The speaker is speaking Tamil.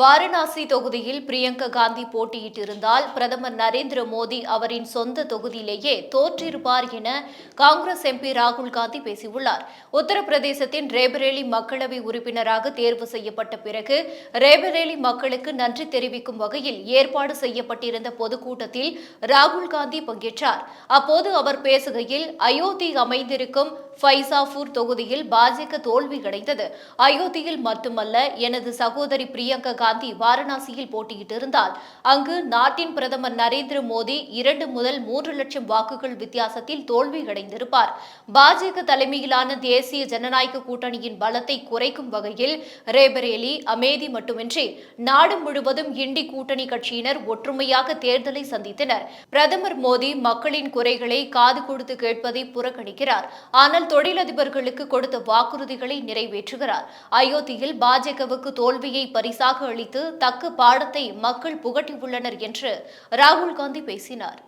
Varanasi தொகுதியில் பிரியங்கா காந்தி போட்டியிட்டிருந்தால் பிரதமர் நரேந்திர மோடி அவரின் சொந்த தொகுதியிலேயே தோற்றிருப்பார் என காங்கிரஸ் எம்பி ராகுல் காந்தி பேசியுள்ளார். உத்தரப்பிரதேசத்தின் ரேபரேலி மக்களவை உறுப்பினராக தேர்வு செய்யப்பட்ட பிறகு ரேபரேலி மக்களுக்கு நன்றி தெரிவிக்கும் வகையில் ஏற்பாடு செய்யப்பட்டிருந்த பொதுக்கூட்டத்தில் ராகுல் காந்தி பங்கேற்றார். அப்போது அவர் பேசுகையில் அயோத்தி அமைந்திருக்கும் ஃபைசாபூர் தொகுதியில் பாஜக தோல்வி தோல்வியடைந்தது அயோத்தியில் மட்டுமல்ல எனது சகோதரி பிரியங்கா காந்தி வாரணாசியில் போட்டியிட்டிருந்தால் அங்கு நாட்டின் பிரதமர் நரேந்திர மோடி இரண்டு முதல் மூன்று லட்சம் வாக்குகள் வித்தியாசத்தில் தோல்வி அடைந்திருப்பார். பாஜக தலைமையிலான தேசிய ஜனநாயக கூட்டணியின் பலத்தை குறைக்கும் வகையில் ரேபரேலி அமேதி மட்டுமின்றி நாடு முழுவதும் இண்டி கூட்டணி கட்சியினர் ஒற்றுமையாக தேர்தலை சந்தித்தனர். பிரதமர் மோடி மக்களின் குறைகளை காது கொடுத்து கேட்பதை புறக்கணிக்கிறார். ஆனால் ஆனால் தொழிலதிபர்களுக்கு கொடுத்த வாக்குறுதிகளை நிறைவேற்றுகிறார். அயோத்தியில் பாஜகவுக்கு தோல்வியை பரிசாக அளித்து தக்க பாடத்தை மக்கள் புகட்டியுள்ளனர் என்று ராகுல் காந்தி பேசினார்.